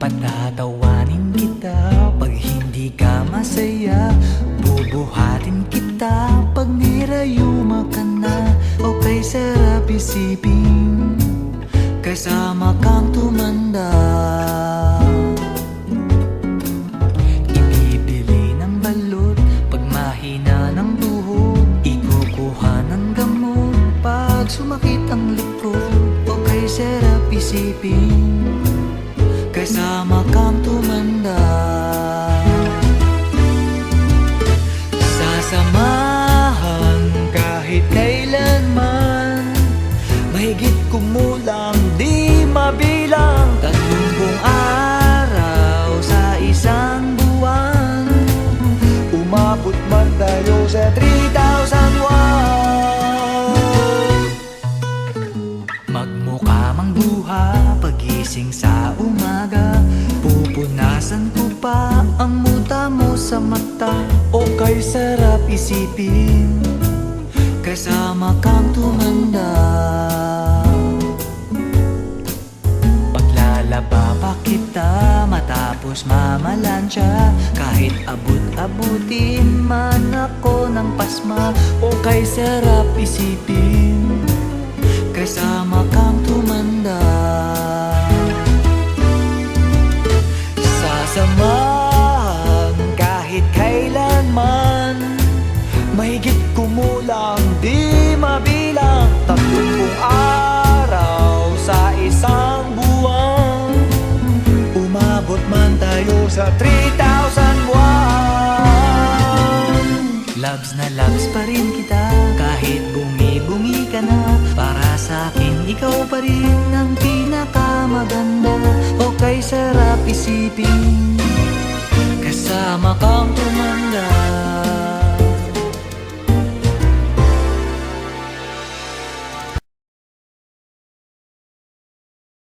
Patatawanin kita pag hindi ka masaya. Bubuhatin kita pag nirayuma ka na O kay sarap isipin. Kasama kang tumanda. Ibibili ng balot Pag mahina ng tuhod. Ikukuha ng gamot Pag sumakit ang likod. O kay sarap isipin Kasama kang tumanda. Sasamahan kahit kailanman. Mahigit kumulang di mabilang. Tatlong buong araw sa isang buwan. Umabot man tayo sa 3,000 won Magmukha mang luha Pagising sa Pupunasan ko pa Ang muta mo sa mata? O kay sarap isipin Kasama kang tumanda? Paglalaba pa kita Matapos mamalansya? Kahit abot-abutin man ako ng pasma O kay sarap isipin Kasama kang tumanda Sasamahan kahit kailanman. Mahigit kumulang di mabilang Tatlong buong araw sa isang buwan. Umabot man tayo sa 3,000 ikaw pa rin ang pinakamaganda. O kay sarap isipin. Kasama kang tumanda